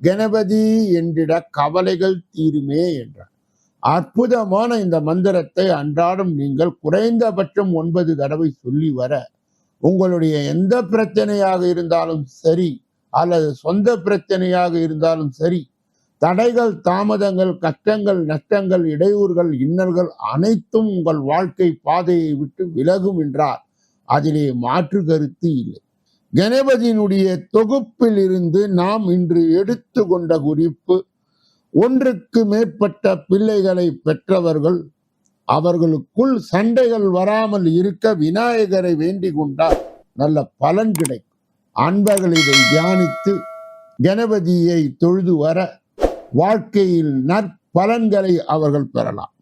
கணபதி என்றிட கவலைகள் தீருமே என்றார். அற்புதமான இந்த மந்திரத்தை அன்றாடம் நீங்கள் குறைந்தபட்சம் ஒன்பது தடவை சொல்லி வர உங்களுடைய எந்த பிரச்சனையாக இருந்தாலும் சரி அல்லது சொந்த பிரச்சனையாக இருந்தாலும் சரி தடைகள் தாமதங்கள் கஷ்டங்கள் நஷ்டங்கள் இடையூறுகள் இன்னல்கள் அனைத்தும் உங்கள் வாழ்க்கை பாதையை விட்டு விலகும் என்றால் அதிலே மாற்று கருத்து இல்லை. கணபதியினுடைய தொகுப்பில் இருந்து நாம் இன்று எடுத்து கொண்ட குறிப்பு ஒன்றுக்கு மேற்பட்ட பிள்ளைகளை பெற்றவர்கள் அவர்களுக்குள் சண்டைகள் வராமல் இருக்க விநாயகரை வேண்டிக் கொண்டால் நல்ல பலன் கிடைக்கும். அன்பர்கள் இதை தியானித்து கணபதியை தொழுது வர வாழ்க்கையில் நற்பலன்களை அவர்கள் பெறலாம்.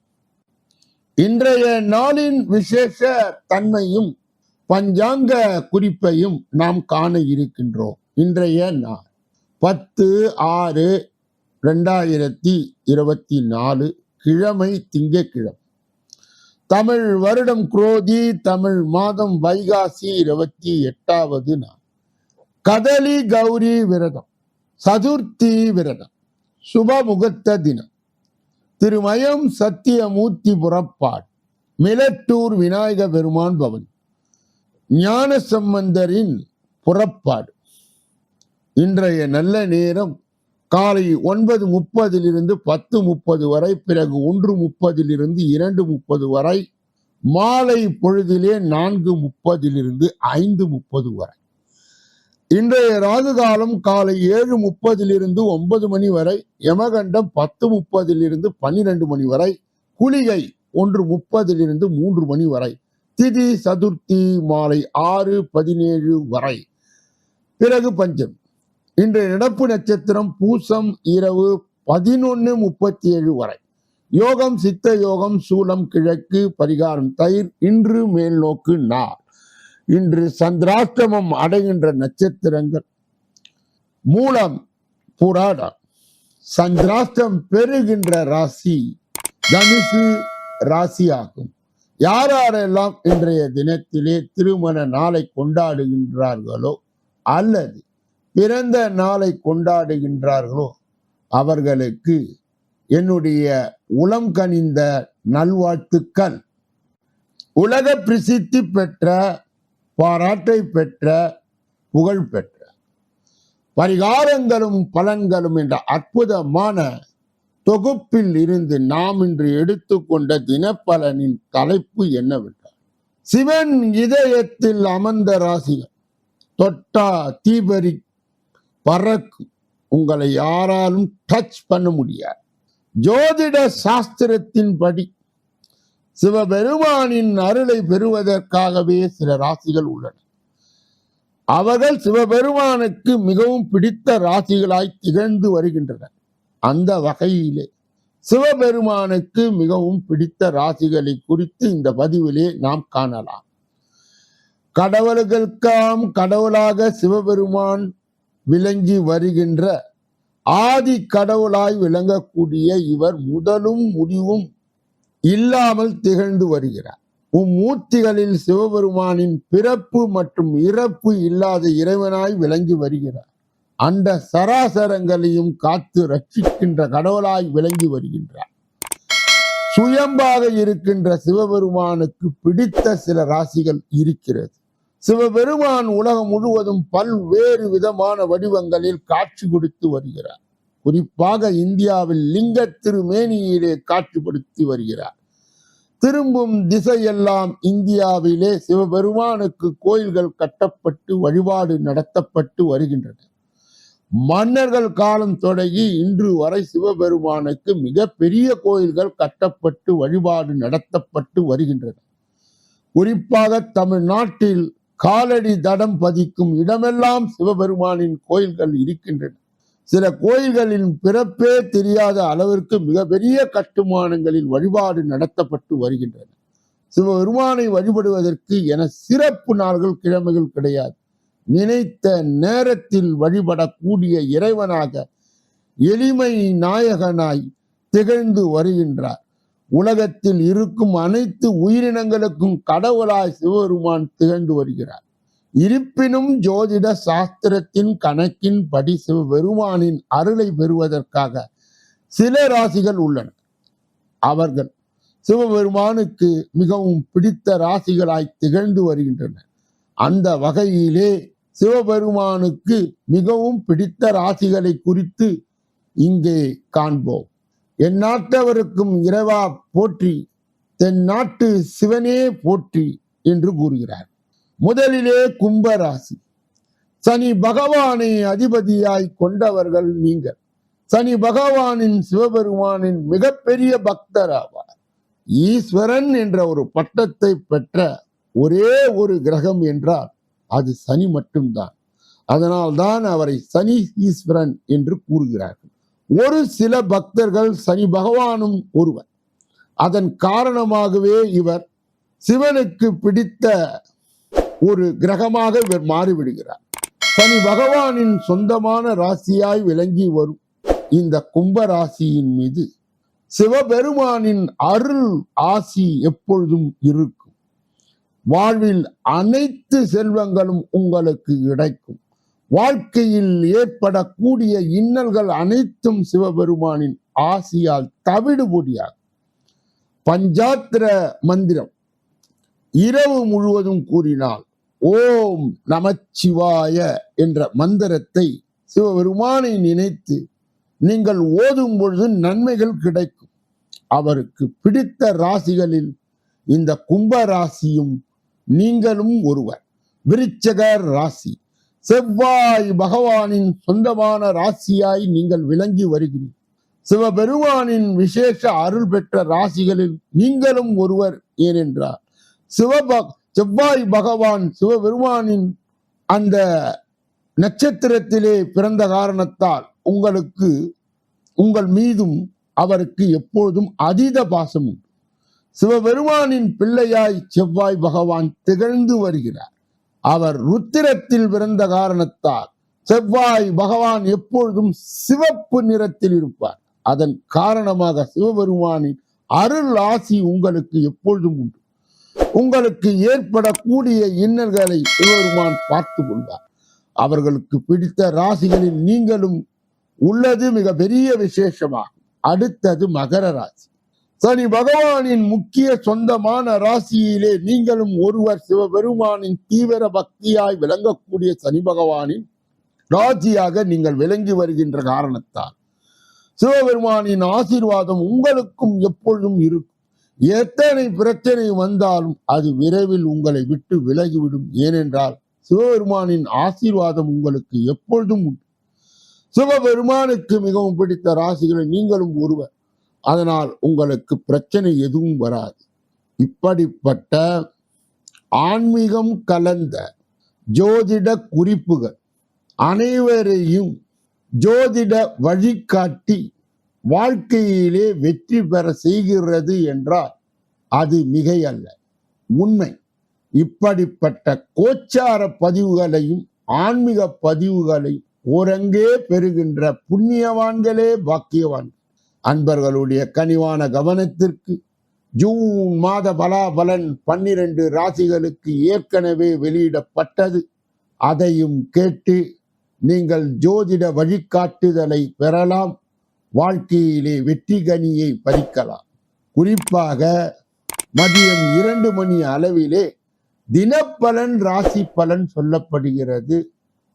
இன்றைய நாளின் விசேஷ தன்மையும் பஞ்சாங்க குறிப்பையும் நாம் காண இருக்கின்றோம். இன்றைய நாள் பத்து ஆறு ரெண்டாயிரத்தி இருபத்தி நாலு கிழமை திங்கட்கிழமை. தமிழ் வருடம் குரோதி தமிழ் மாதம் வைகாசி இருபத்தி எட்டாவது நாள். கதலி கௌரி விரதம் சதுர்த்தி விரதம் சுபமுகத்த தினம். திருமயம் சத்தியமூர்த்தி புறப்பாடு மிலட்டூர் விநாயக பெருமான் பவன். ஞான சம்பந்தரின் புறப்பாடு. இன்றைய நல்ல நேரம் காலை ஒன்பது முப்பதிலிருந்து பத்து முப்பது வரை பிறகு ஒன்று முப்பதிலிருந்து இரண்டு முப்பது வரை மாலை பொழுதிலே நான்கு முப்பதிலிருந்து ஐந்து முப்பது வரை. இன்றைய ராகு காலம் காலை ஏழு முப்பதிலிருந்து ஒன்பது மணி வரை யமகண்டம் பத்து முப்பதிலிருந்து பன்னிரண்டு மணி வரை குளிகை ஒன்று முப்பதிலிருந்து மூன்று மணி வரை திதி சதுர்த்தி மாலை ஆறு பதினேழு வரை. பிறகு பஞ்சம். இன்றைய நடப்பு நட்சத்திரம் பூசம் இரவு பதினொன்று முப்பத்தி ஏழு வரை. யோகம் சித்த யோகம் சூலம் கிழக்கு பரிகாரம் தயிர் இன்று மேல் நோக்கு நாள். இன்று சந்திராஷ்டமம் அடைகின்ற நட்சத்திரங்கள். மூலம் புராடம் சந்திராஷ்டம் பெறுகின்ற ராசி தனுசு ராசி ஆகும் யார் யாரெல்லாம் இன்றைய தினத்திலே திருமண நாளை கொண்டாடுகின்றார்களோ அல்லது பிறந்த நாளை கொண்டாடுகின்றார்களோ அவர்களுக்கு என்னுடைய உளம் கனிந்த நல்வாழ்த்துக்கள். உலக பிரசித்தி பெற்ற பாராட்டை பெற்ற புகழ் பெற்ற பரிகாரங்களும் பலன்களும் என்ற அற்புதமான தொகுப்பில் இருந்து நாம் இன்று எடுத்துக்கொண்ட தினப்பலனின் தலைப்பு என்னவென்றால் சிவன் இதயத்தில் அமர்ந்த ராசிகள் தொட்டா தீபரி பறக்கு உங்களை யாராலும் டச் பண்ண முடியாது. ஜோதிட சாஸ்திரத்தின்படி சிவபெருமானின் அருளை பெறுவதற்காகவே சில ராசிகள் உள்ளன. அவர்கள் சிவபெருமானுக்கு மிகவும் பிடித்த ராசிகளாய் திகழ்ந்து வருகின்றனர். அந்த வகையிலே சிவபெருமானுக்கு மிகவும் பிடித்த ராசிகளை குறித்து இந்த பதிவிலே நாம் காணலாம். கடவுள்களுக்காம் கடவுளாக சிவபெருமான் விளங்கி வருகின்ற ஆதி கடவுளாய் விளங்கக்கூடிய இவர் முதலும் முடிவும் இல்லாமல் திகழ்ந்து வருகிறார். மும்மூர்த்திகளில் சிவபெருமானின் பிறப்பு மற்றும் இறப்பு இல்லாத இறைவனாய் விளங்கி வருகிறார். அந்த சராசரங்களையும் காத்து ரட்சிக்கின்ற கடவுளாய் விளங்கி வருகின்றார். சுயம்பாக இருக்கின்ற சிவபெருமானுக்கு பிடித்த சில ராசிகள் இருக்கிறது. சிவபெருமான் உலகம் முழுவதும் பல்வேறு விதமான வடிவங்களில் காட்சி கொடுத்து வருகிறார். குறிப்பாக இந்தியாவில் லிங்க திருமேனியிலே காட்சிப்படுத்தி வருகிறார். திரும்பும் திசையெல்லாம் இந்தியாவிலே சிவபெருமானுக்கு கோயில்கள் கட்டப்பட்டு வழிபாடு நடத்தப்பட்டு வருகின்றன. மன்னர்கள் காலம் தொடங்கி இன்று வரை சிவபெருமானுக்கு மிக பெரிய கோயில்கள் கட்டப்பட்டு வழிபாடு நடத்தப்பட்டு வருகின்றன. குறிப்பாக தமிழ்நாட்டில் காலடி தடம் பதிக்கும் இடமெல்லாம் சிவபெருமானின் கோயில்கள் இருக்கின்றன. சில கோயில்களின் பிறப்பே தெரியாத அளவிற்கு மிகப்பெரிய கட்டுமானங்களில் வழிபாடு நடத்தப்பட்டு வருகின்றன. சிவபெருமானை வழிபடுவதற்கு என சிறப்பு நாள்கள் கிழமைகள் கிடையாது. நினைத்த நேரத்தில் வழிபடக்கூடிய இறைவனாக எளிமை நாயகனாய் திகழ்ந்து வருகின்றார். உலகத்தில் இருக்கும் அனைத்து உயிரினங்களுக்கும் கடவுளாய் சிவபெருமான் திகழ்ந்து வருகிறார். இருப்பினும் ஜோதிட சாஸ்திரத்தின் கணக்கின் படி சிவபெருமானின் அருளை பெறுவதற்காக சில ராசிகள் உள்ளன. அவர்கள் சிவபெருமானுக்கு மிகவும் பிடித்த ராசிகளாய் திகழ்ந்து வருகின்றன அந்த வகையிலே சிவபெருமானுக்கு மிகவும் பிடித்த ராசிகளை குறித்து இங்கே காண்போம். எந்நாட்டவருக்கும் இறைவா போற்றி தென்னாட்டு சிவனே போற்றி என்று கூறுகிறார். முதலிலே கும்ப ராசி சனி பகவானை அதிபதியாய் கொண்டவர்கள் நீங்கள். சனி பகவானின் சிவபெருமானின் மிகப்பெரிய பக்தர் ஆவார் ஈஸ்வரன் என்ற ஒரு பட்டத்தை பெற்ற ஒரே ஒரு கிரகம் என்றால் அது சனி மட்டும்தான். அதனால்தான் அவரை சனி ஈஸ்வரன் என்று கூறுகிறார்கள். ஒரு சில பக்தர்கள் சனி பகவானும் ஒருவர். அதன் காரணமாகவே இவர் சிவனுக்கு பிடித்த ஒரு கிரகமாக இவர் மாறிவிடுகிறார். சனி பகவானின் சொந்தமான ராசியாய் விளங்கி வரும் இந்த கும்ப ராசியின் மீது சிவபெருமானின் அருள் ஆசி எப்பொழுதும் இருக்கும். வாழ்வில் அனைத்து செல்வங்களும் உங்களுக்கு கிடைக்கும். வாழ்க்கையில் ஏற்படக்கூடிய இன்னல்கள் அனைத்தும் சிவபெருமானின் ஆசியால் தவிடுபொடியாகும் பஞ்சாத்திர மந்திரம் இரவு முழுவதும் கூறினால் ஓம் நமச்சிவாய என்ற மந்திரத்தை சிவபெருமானை நினைத்து நீங்கள் ஓதும் பொழுது நன்மைகள் கிடைக்கும். அவருக்கு பிடித்த ராசிகளில் இந்த கும்ப ராசியும் நீங்களும் ஒருவர். விருச்சகர் ராசி. செவ்வாய் பகவானின் சொந்தமான ராசியாய் நீங்கள் விளங்கி வருகிறீர்கள் சிவபெருமானின் விசேஷ அருள் பெற்ற ராசிகளில் நீங்களும் ஒருவர் ஏனென்றார் சிவப செவ்வாய் பகவான் சிவபெருமானின் அந்த நட்சத்திரத்திலே பிறந்த காரணத்தால் உங்களுக்கு உங்கள் மீதும் அவருக்கு எப்பொழுதும் அதீத பாசம் உண்டு சிவபெருமானின் பிள்ளையாய் செவ்வாய் பகவான் திகழ்ந்து வருகிறார். அவர் ருத்திரத்தில் பிறந்த காரணத்தால் செவ்வாய் பகவான் எப்பொழுதும் சிவப்பு நிறத்தில் இருப்பார். அதன் காரணமாக சிவபெருமானின் அருள் ஆசி உங்களுக்கு எப்பொழுதும் உண்டு. உங்களுக்கு ஏற்படக்கூடிய இன்னல்களை சிவபெருமான் பார்த்து கொள்வார். அவர்களுக்கு பிடித்த ராசிகளில் நீங்களும் உள்ளது மிக பெரிய விசேஷமாகும். அடுத்தது மகர ராசி. சனி பகவானின் முக்கிய சொந்தமான ராசியிலே நீங்களும் ஒருவர் சிவபெருமானின் தீவிர பக்தியாய் விளங்கக்கூடிய சனி பகவானின் ராசியாக நீங்கள் விளங்கி வருகின்ற காரணத்தால் சிவபெருமானின் ஆசீர்வாதம் உங்களுக்கும் எப்பொழுதும் இருக்கும். எத்தனை பிரச்சனை வந்தாலும் அது விரைவில் உங்களை விட்டு விலகிவிடும். ஏனென்றால் சிவபெருமானின் ஆசீர்வாதம் உங்களுக்கு எப்பொழுதும் உண்டு. சிவபெருமானுக்கு மிகவும் பிடித்த ராசிகளை நீங்களும் ஒருவர். அதனால் உங்களுக்கு பிரச்சனை எதுவும் வராது. இப்படிப்பட்ட ஆன்மீகம் கலந்த ஜோதிட குறிப்புகள் அனைவரையும் ஜோதிட வழிகாட்டி வாழ்க்கையிலே வெற்றி பெற செய்கிறது என்றால் அது மிகையல்ல. உண்மை. இப்படிப்பட்ட கோச்சார பதிவுகளையும் ஆன்மீக பதிவுகளையும் ஓரங்கே பெறுகின்ற புண்ணியவான்களே பாக்கியவான் அன்பர்களுடைய கனிவான கவனத்திற்கு ஜூன் மாத பலாபலன் பன்னிரண்டு ராசிகளுக்கு ஏற்கனவே வெளியிடப்பட்டது. அதையும் கேட்டு நீங்கள் ஜோதிட வழிகாட்டுதலை பெறலாம். வாழ்க்கையிலே வெற்றி கனியை பறிக்கலாம். குறிப்பாக மதியம் இரண்டு மணி அளவிலே தினப்பலன் ராசி பலன் சொல்லப்படுகிறது.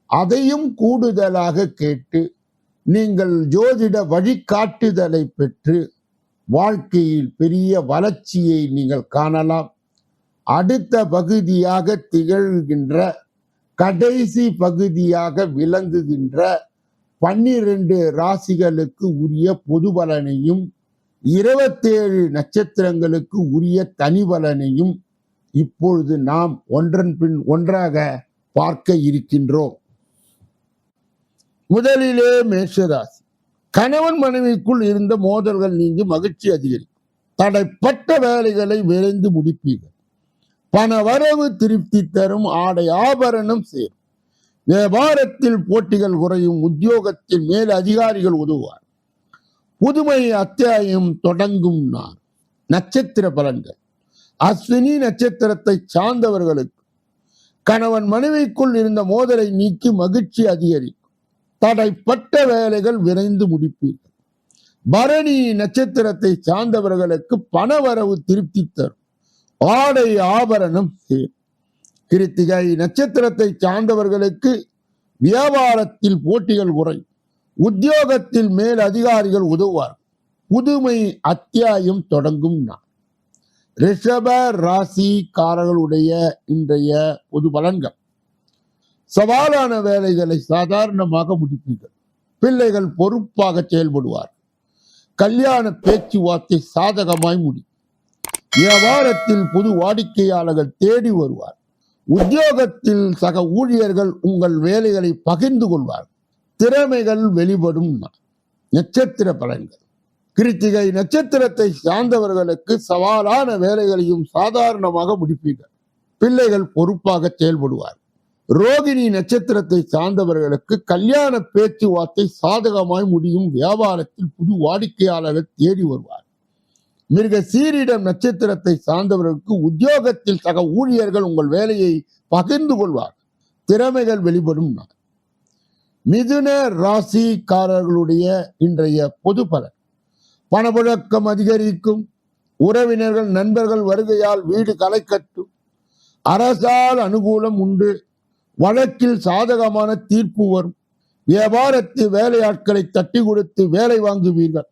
அதையும் கூடுதலாக கேட்டு நீங்கள் ஜோதிட வழிகாட்டுதலை பெற்று வாழ்க்கையில் பெரிய வளர்ச்சியை நீங்கள் காணலாம். அடுத்த பகுதியாக திகழ்கின்ற கடைசி பகுதியாக விளங்குகின்ற பன்னிரண்டு ராசிகளுக்கு உரிய பொது பலனையும் இருபத்தேழு நட்சத்திரங்களுக்கு உரிய தனி பலனையும் இப்பொழுது நாம் ஒன்றன் பின் ஒன்றாக பார்க்க இருக்கின்றோம். முதலிலே மேஷராசி. கணவன் மனைவிக்குள் இருந்த மோதல்கள் நீங்கி மகிழ்ச்சி அதிகரிக்கும். தடைப்பட்ட வேலைகளை விரைந்து முடிப்பீர்கள். பண வரவு திருப்தி தரும் ஆடை ஆபரணம் சேரும். வியாபாரத்தில் போட்டிகள் குறையும் உத்தியோகத்தில் மேல் அதிகாரிகள் உதவுவார். புதுமை அத்தியாயம் தொடங்கும் நான் நட்சத்திர பலன்கள். அஸ்வினி நட்சத்திரத்தை சார்ந்தவர்களுக்கு. கணவன் மனைவிக்குள் இருந்த மோதலை நீக்கி மகிழ்ச்சி அதிகரிக்கும். தடைப்பட்ட வேலைகள் விரைந்து முடிப்பீர்கள். பரணி நட்சத்திரத்தை சார்ந்தவர்களுக்கு பணவரவு திருப்தி தரும். ஆடை ஆபரணம் சேரும். கிருத்திகை நட்சத்திரத்தை சார்ந்தவர்களுக்கு வியாபாரத்தில் போட்டிகள் குறை உத்தியோகத்தில் மேல் அதிகாரிகள் உதவுவார். புதுமை அத்தியாயம் தொடங்கும் நான் ரிஷப ராசிக்காரர்களுடைய இன்றைய பொது பலன்கள். சவாலான வேலைகளை சாதாரணமாக முடிப்பீர்கள். பிள்ளைகள் பொறுப்பாக செயல்படுவார். கல்யாண பேச்சுவார்த்தை சாதகமாய் முடியும். வியாபாரத்தில் புது வாடிக்கையாளர்கள் தேடி வருவார். உத்தியோகத்தில் சக ஊழியர்கள் உங்கள் வேலைகளை பகிர்ந்து கொள்வார். திறமைகள் வெளிப்படும் நட்சத்திர பலன்கள். கிருத்திகை நட்சத்திரத்தை சார்ந்தவர்களுக்கு சவாலான வேலைகளையும் சாதாரணமாக முடிப்பீர்கள். பிள்ளைகள் பொறுப்பாக செயல்படுவார். ரோகிணி நட்சத்திரத்தை சார்ந்தவர்களுக்கு கல்யாண பேச்சுவார்த்தை சாதகமாய் முடியும். வியாபாரத்தில் புது வாடிக்கையாளர்கள் தேடி வருவார். மிருக சீரிடம் நட்சத்திரத்தை சார்ந்தவர்களுக்கு உத்தியோகத்தில் சக ஊழியர்கள் உங்கள் வேலையை பகிர்ந்து கொள்வார். திறமைகள் வெளிப்படும் நாள். மிதுன ராசிக்காரர்களுடைய இன்றைய பொது பலன். பணப்புழக்கம் அதிகரிக்கும். உறவினர்கள் நண்பர்கள் வருகையால் வீடு களை கட்டும் அரசால் அனுகூலம் உண்டு. வழக்கில் சாதகமான தீர்ப்பு வரும். வியாபாரத்து வேலையாட்களை தட்டி கொடுத்து வேலை வாங்குவீர்கள்.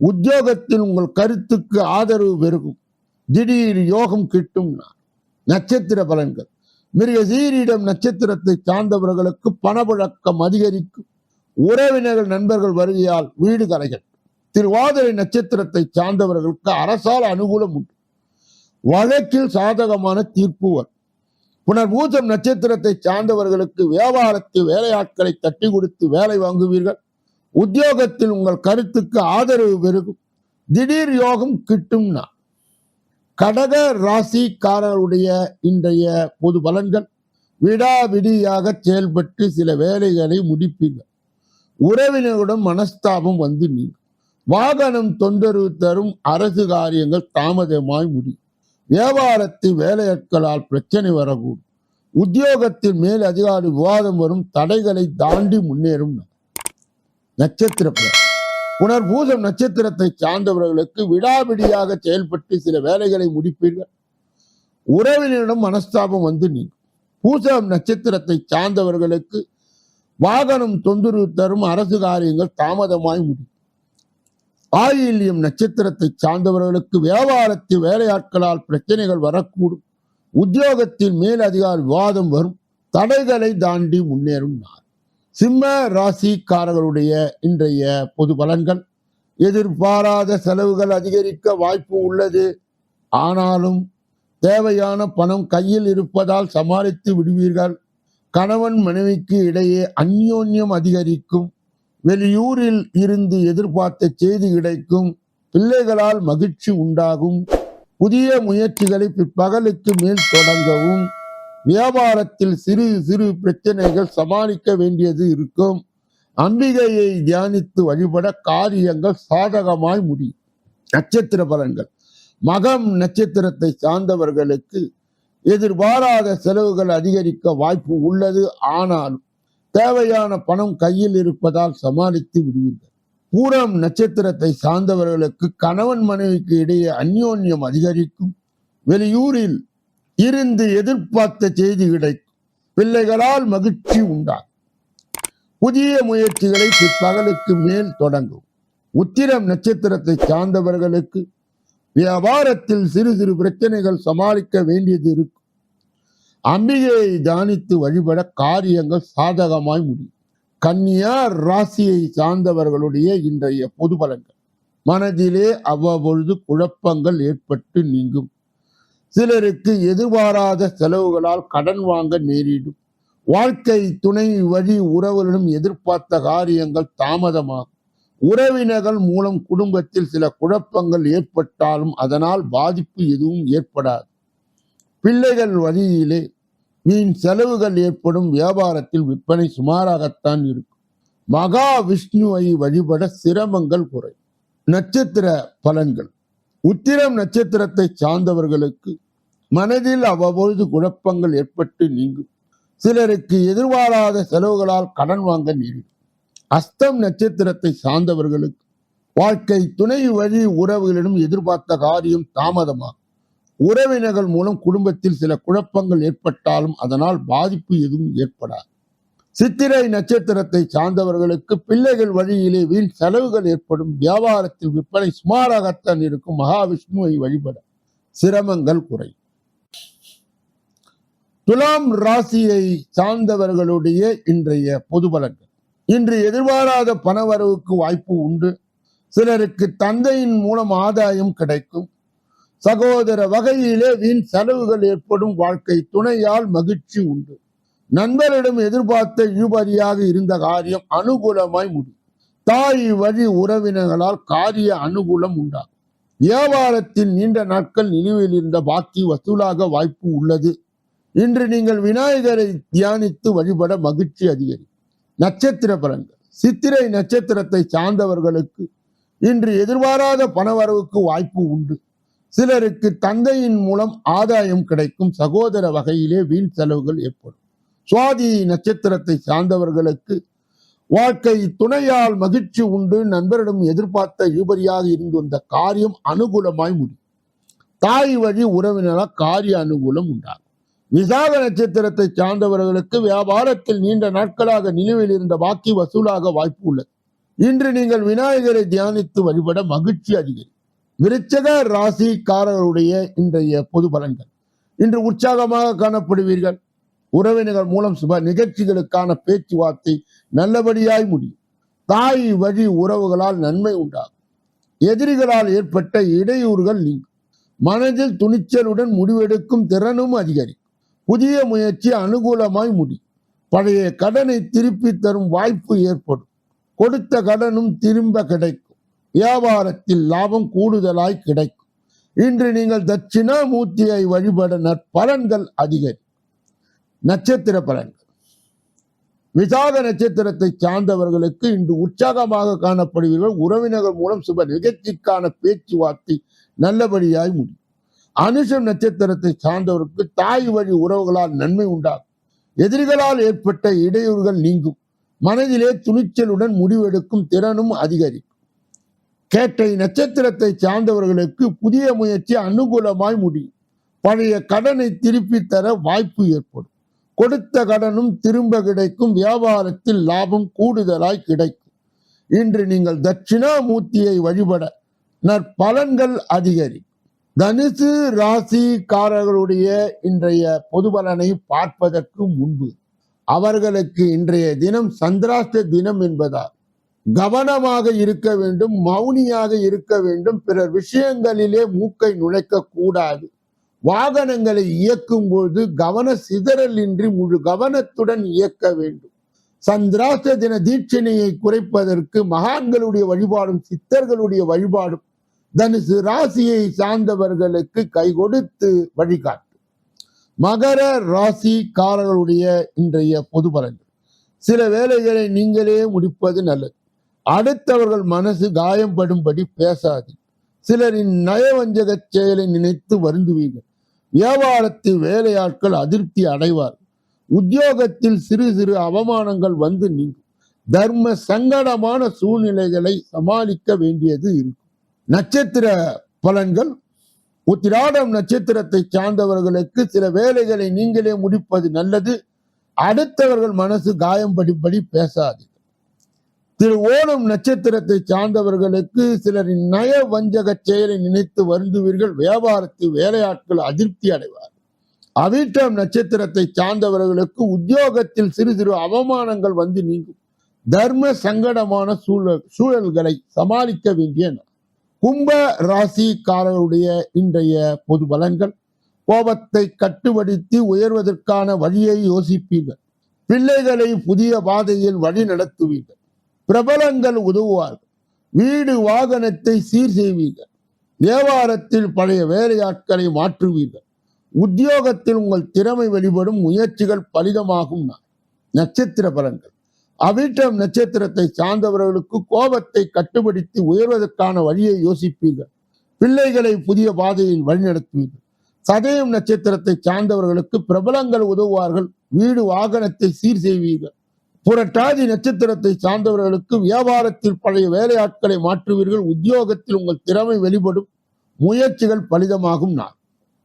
உத்தியோகத்தில் உங்கள் கருத்துக்கு ஆதரவு பெருகும். திடீர் யோகம் கிட்டும் நட்சத்திர பலன்கள். மிருகசீரிடம் நட்சத்திரத்தை சார்ந்தவர்களுக்கு பணப்புழக்கம் அதிகரிக்கும். உறவினர்கள் நண்பர்கள் வருகையால் வீடு கலைகள் திருவாதிரை நட்சத்திரத்தை சார்ந்தவர்களுக்கு அரசால் அனுகூலம் உண்டு. வழக்கில் சாதகமான தீர்ப்பு வரும். புனர்பூசம் நட்சத்திரத்தை சார்ந்தவர்களுக்கு வியாபாரத்தில் வேலையாட்களை தட்டி கொடுத்து வேலை வாங்குவீர்கள். உத்தியோகத்தில் உங்கள் கருத்துக்கு ஆதரவு பெருகும். திடீர் யோகம் கிட்டும்னா கடக ராசிக்காரருடைய இன்றைய பொது பலன்கள் விடாவிடியாக செயல்பட்டு சில வேலைகளை முடிப்பீர்கள். உறவினருடன் மனஸ்தாபம் வந்து நீங்கள் வாகனம் தொந்தரவு தரும் அரசு காரியங்கள் தாமதமாய் முடியும். வியாபாரத்தில் வேலையாட்களால் பிரச்சனை வரக்கூடும். உத்தியோகத்தில் மேல் அதிகாரி விவாதம் வரும் தடைகளை தாண்டி முன்னேறும். நட்சத்திர புனர்பூசம் நட்சத்திரத்தை சார்ந்தவர்களுக்கு விடாவிடியாக செயல்பட்டு சில வேலைகளை முடிப்பீர்கள். உறவினரிடம் மனஸ்தாபம் வந்து நீங்கும். பூசம் நட்சத்திரத்தை சார்ந்தவர்களுக்கு வாகனம் தொந்தரவு தரும் அரசு காரியங்கள் தாமதமாய் முடியும். ஆயில்யம் நட்சத்திரத்தை சார்ந்தவர்களுக்கு வியாபாரத்தில் வேலையாட்களால் பிரச்சனைகள் வரக்கூடும். உத்தியோகத்தில் மேல் அதிகார விவாதம் வரும். தடைகளை தாண்டி முன்னேறும் நாள். சிம்ம ராசிக்காரர்களுடைய இன்றைய பொது பலன்கள். எதிர்பாராத செலவுகள் அதிகரிக்க வாய்ப்பு உள்ளது. ஆனாலும் தேவையான பணம் கையில் இருப்பதால் சமாளித்து விடுவீர்கள். கணவன் மனைவிக்கு இடையே அந்யோன்யம் அதிகரிக்கும். வெளியூரில் இருந்து எதிர்பார்த்த செய்தி கிடைக்கும். பிள்ளைகளால் மகிழ்ச்சி உண்டாகும். புதிய முயற்சிகளை பிற்பகலுக்கு மேல் தொடங்கவும். வியாபாரத்தில் சிறு சிறு பிரச்சனைகள் சமாளிக்க வேண்டியது இருக்கும். அம்பிகையை தியானித்து வழிபட காரியங்கள் சாதகமாய் முடியும் நட்சத்திர பலன்கள். மகம் நட்சத்திரத்தை சார்ந்தவர்களுக்கு எதிர்பாராத செலவுகள் அதிகரிக்க வாய்ப்பு உள்ளது. ஆனாலும் தேவையான பணம் கையில் இருப்பதால் சமாளித்து விடுவீர்கள். பூரம் நட்சத்திரத்தை சார்ந்தவர்களுக்கு கணவன் மனைவிக்கு இடையே அந்யோன்யம் அதிகரிக்கும். வெளியூரில் இருந்து எதிர்பார்த்த செய்தி கிடைக்கும். பிள்ளைகளால் மகிழ்ச்சி உண்டாகும். புதிய முயற்சிகளை பிற்பகலுக்கு மேல் தொடங்கும். உத்திரம் நட்சத்திரத்தை சார்ந்தவர்களுக்கு வியாபாரத்தில் சிறு சிறு பிரச்சனைகள் சமாளிக்க வேண்டியது இருக்கும். அம்பிகையை தானித்து வழிபட காரியங்கள் சாதகமாய் முடியும். கன்னியா ராசியை சார்ந்தவர்களுடைய இன்றைய பொது பலன்கள். மனதிலே அவ்வப்பொழுது குழப்பங்கள் ஏற்பட்டு நீங்கும். சிலருக்கு எதிர்பாராத செலவுகளால் கடன் வாங்க நேரிடும். வாழ்க்கை துணை வழி உறவுகளிடம் எதிர்பார்த்த காரியங்கள் தாமதமாகும். உறவினர்கள் மூலம் குடும்பத்தில் சில குழப்பங்கள் ஏற்பட்டாலும் அதனால் பாதிப்பு எதுவும் ஏற்படாது. பிள்ளைகள் வழியிலே வீண் செலவுகள் ஏற்படும் வியாபாரத்தில் விற்பனை சுமாராகத்தான் இருக்கும். மகா விஷ்ணுவை வழிபட சிரமங்கள் குறை நட்சத்திர பலன்கள். உத்திரம் நட்சத்திரத்தை சார்ந்தவர்களுக்கு மனதில் அவ்வப்பொழுது குழப்பங்கள் ஏற்பட்டு நீங்கும். சிலருக்கு எதிர்பாராத செலவுகளால் கடன் வாங்க நேரிடும். அஸ்தம் நட்சத்திரத்தை சார்ந்தவர்களுக்கு வாழ்க்கை துணை வழி உறவுகளிடம் எதிர்பார்த்த காரியம் தாமதமாகும். உறவினர்கள் மூலம் குடும்பத்தில் சில குழப்பங்கள் ஏற்பட்டாலும் அதனால் பாதிப்பு எதுவும் ஏற்படாது. சித்திரை நட்சத்திரத்தை சார்ந்தவர்களுக்கு பிள்ளைகள் வழியிலே வீண் செலவுகள் ஏற்படும். வியாபாரத்தில் விற்பனை சுமாராகத்தான் இருக்கும். மகாவிஷ்ணுவை வழிபட சிரமங்கள் குறை துலாம் ராசியை சார்ந்தவர்களுடைய இன்றைய பொது பலன்கள். இன்று எதிர்பாராத பணவரவுக்கு வாய்ப்பு உண்டு. சிலருக்கு தந்தையின் மூலம் ஆதாயம் கிடைக்கும். சகோதர வகையிலே வீண் செலவுகள் ஏற்படும் வாழ்க்கை துணையால் மகிழ்ச்சி உண்டு. நண்பரிடம் எதிர்பார்த்த இழுபறியாக இருந்த காரியம் அனுகூலமாய் முடியும். தாய் வழி உறவினர்களால் காரிய அனுகூலம் உண்டாகும். வியாபாரத்தில் நீண்ட நாட்கள் நிலுவையில் இருந்த பாக்கி வசூலாக வாய்ப்பு உள்ளது. இன்று நீங்கள் விநாயகரை தியானித்து வழிபட மகிழ்ச்சி அதிகரிக்கும். நட்சத்திர பலன்கள். சித்திரை நட்சத்திரத்தை சார்ந்தவர்களுக்கு இன்று எதிர்பாராத பணவரவுக்கு வாய்ப்பு உண்டு. சிலருக்கு தந்தையின் மூலம் ஆதாயம் கிடைக்கும் சகோதர வகையிலே வீண் செலவுகள் ஏற்படும். சுவாதி நட்சத்திரத்தை சார்ந்தவர்களுக்கு வாழ்க்கை துணையால் மகிழ்ச்சி உண்டு. நண்பரிடம் எதிர்பார்த்த இழுபறியாக இருந்து வந்த காரியம் அனுகூலமாய் முடியும். தாய் வழி உறவினரால் காரிய அனுகூலம் உண்டாகும். விசாக நட்சத்திரத்தை சார்ந்தவர்களுக்கு வியாபாரத்தில் நீண்ட நாட்களாக நிலுவையில் இருந்த பாக்கி வசூலாக வாய்ப்பு உள்ளது. இன்று நீங்கள் விநாயகரை தியானித்து வழிபட மகிழ்ச்சி அதிகரிக்கும். விருச்சக ராசிக்காரர்களுடைய இன்றைய பொது பலன்கள். இன்று உற்சாகமாக காணப்படுவீர்கள். உறவினர்கள் மூலம் சுப நிகழ்ச்சிகளுக்கான பேச்சுவார்த்தை நல்லபடியாய் முடியும். தாய் வழி உறவுகளால் நன்மை உண்டாகும். எதிரிகளால் ஏற்பட்ட இடையூறுகள் நீங்கும். மனதில் துணிச்சலுடன் முடிவெடுக்கும் திறனும் அதிகரிக்கும். புதிய முயற்சி அனுகூலமாய் முடியும். பழைய கடனை திருப்பி தரும் வாய்ப்பு ஏற்படும். கொடுத்த கடனும் திரும்ப கிடைக்கும். வியாபாரத்தில் லாபம் கூடுதலாய் கிடைக்கும். இன்று நீங்கள் தட்சிணாமூர்த்தியை வழிபட நற்பலன்கள் அதிகரி. நட்சத்திர பலன்கள். விசாக நட்சத்திரத்தை சார்ந்தவர்களுக்கு இன்று உற்சாகமாக காணப்படுவீர்கள். உறவினர்கள் மூலம் சுப நிகழ்ச்சிக்கான பேச்சுவார்த்தை நல்லபடியாய் முடியும். அனுஷம் நட்சத்திரத்தை சார்ந்தவருக்கு தாய் வழி உறவுகளால் நன்மை உண்டாகும். எதிரிகளால் ஏற்பட்ட இடையூறுகள் நீங்கும். மனதிலே துணிச்சலுடன் முடிவெடுக்கும் திறனும் அதிகரிக்கும் கேட்டை நட்சத்திரத்தை சார்ந்தவர்களுக்கு புதிய முயற்சி அனுகூலமாய் முடியும். பழைய கடனை திருப்பி தர வாய்ப்பு ஏற்படும். கொடுத்த கடனும் திரும்ப கிடைக்கும். வியாபாரத்தில் லாபம் கூடுதலாய் கிடைக்கும். இன்று நீங்கள் தட்சிணாமூர்த்தியை வழிபட நற்பலன்கள் அதிகரிக்கும். தனுசு ராசிக்காரர்களுடைய இன்றைய பொதுபலனை பார்ப்பதற்கு முன்பு அவர்களுக்கு இன்றைய தினம் சந்திராஷ்ட தினம் என்பதால் கவனமாக இருக்க வேண்டும் மௌனியாக இருக்க வேண்டும். பிறர் விஷயங்களிலே மூக்கை நுழைக்க கூடாது வாகனங்களை இயக்கும் பொழுது கவன சிதறலின்றி முழு கவனத்துடன் இயக்க வேண்டும். சந்திராஷ்ட தின தீட்சணையை குறைப்பதற்கு மகான்களுடைய வழிபாடும் சித்தர்களுடைய வழிபாடும் தனுசு ராசியை சார்ந்தவர்களுக்கு கை கொடுத்து வழிகாட்டும் மகர ராசிக்காரர்களுடைய இன்றைய பொது பலன்கள் சில வேலைகளை நீங்களே முடிப்பது நல்லது. அடுத்தவர்கள் மனசு காயம்படும்படி பேசாது. சிலரின் நயவஞ்சக செயலை நினைத்து வருந்துவீர்கள். வியாபாரத்தில் வேலையாட்கள் அதிருப்தி அடைவார். உத்தியோகத்தில் சிறு சிறு அவமானங்கள் வந்து நீங்கும். தர்ம சங்கடமான சூழ்நிலைகளை சமாளிக்க வேண்டியது இருக்கும். நட்சத்திர பலன்கள். உத்திராடம் நட்சத்திரத்தை சார்ந்தவர்களுக்கு சில வேலைகளை நீங்களே முடிப்பது நல்லது. அடுத்தவர்கள் மனசு காயம்படிப்படி பேசாது. திரு ஓணம் நட்சத்திரத்தை சார்ந்தவர்களுக்கு சிலரின் நய வஞ்சக செயலை நினைத்து வருந்துவீர்கள். வியாபாரத்தில் வேலையாட்கள் அதிருப்தி அடைவார் அவிட்டம் நட்சத்திரத்தை சார்ந்தவர்களுக்கு உத்தியோகத்தில் சிறு சிறு அவமானங்கள் வந்து நீங்கும். தர்ம சங்கடமான சூழல் சூழல்களை சமாளிக்க வேண்டிய கும்ப ராசிக்காரருடைய இன்றைய பொது பலன்கள். கோபத்தை கட்டுப்படுத்தி உயர்வதற்கான வழியை யோசிப்பீர்கள். பிள்ளைகளை புதிய பாதையில் வழி நடத்துவீர்கள். பிரபலங்கள் உதவுவார்கள். வீடு வாகனத்தை சீர் செய்வீர்கள். வியாபாரத்தில் பழைய வேலையாட்களை மாற்றுவீர்கள். உத்தியோகத்தில் உங்கள் திறமை வெளிப்படும் முயற்சிகள் பலிதமாகும் நான் நட்சத்திர பலன்கள். அவிட்டம் நட்சத்திரத்தை சார்ந்தவர்களுக்கு கோபத்தை கட்டுப்படுத்தி உயர்வதற்கான வழியை யோசிப்பீர்கள். பிள்ளைகளை புதிய பாதையில் வழிநடத்துவீர்கள். சதயம் நட்சத்திரத்தை சார்ந்தவர்களுக்கு பிரபலங்கள் உதவுவார்கள். வீடு வாகனத்தை சீர் செய்வீர்கள். புரட்டாதி நட்சத்திரத்தை சார்ந்தவர்களுக்கு வியாபாரத்தில் பழைய வேலையாட்களை மாற்றுவீர்கள் உத்தியோகத்தில் உங்கள் திறமை வெளிப்படும் முயற்சிகள் பலிதமாகும் நாள்.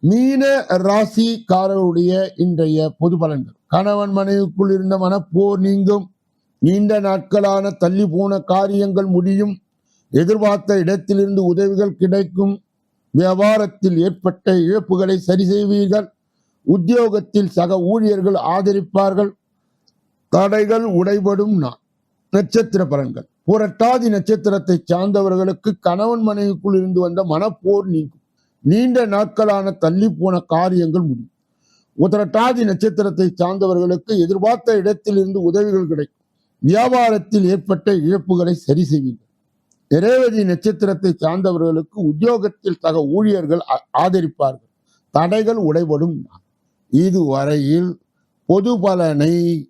மீன ராசிக்காரருடைய இன்றைய பொது பலன்கள். கணவன் மனைவிக்குள் இருந்த மனப்போர் நீங்கும் நீண்ட நாட்களான தள்ளி போன காரியங்கள் முடியும் எதிர்பார்த்த இடத்திலிருந்து உதவிகள் கிடைக்கும் வியாபாரத்தில் ஏற்பட்ட இழப்புகளை சரி செய்வீர்கள் உத்தியோகத்தில் சக ஊழியர்கள் ஆதரிப்பார்கள் தடைகள் உடைபடும் நான் நட்சத்திர பலன்கள். புரட்டாதி நட்சத்திரத்தை சார்ந்தவர்களுக்கு கணவன் மனைவிக்குள் இருந்து வந்த மனப்போர் நீங்கும். நீண்ட நாட்களான தள்ளி போன காரியங்கள் முடியும். உத்தரட்டாதி நட்சத்திரத்தை சார்ந்தவர்களுக்கு எதிர்பார்த்த இடத்திலிருந்து உதவிகள் கிடைக்கும். வியாபாரத்தில் ஏற்பட்ட இழப்புகளை சரி செய்வீர்கள். நிறைவதி நட்சத்திரத்தை சார்ந்தவர்களுக்கு உத்தியோகத்தில் சக ஊழியர்கள் ஆ- ஆதரிப்பார்கள். தடைகள் உடைபடும் இதுவரையில் பொது பலனை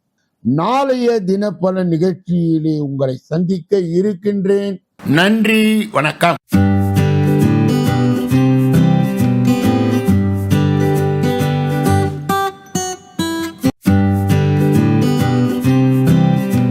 நாளைய தினப்பல நிகழ்ச்சியிலே உங்களை சந்திக்க இருக்கின்றேன். நன்றி வணக்கம்.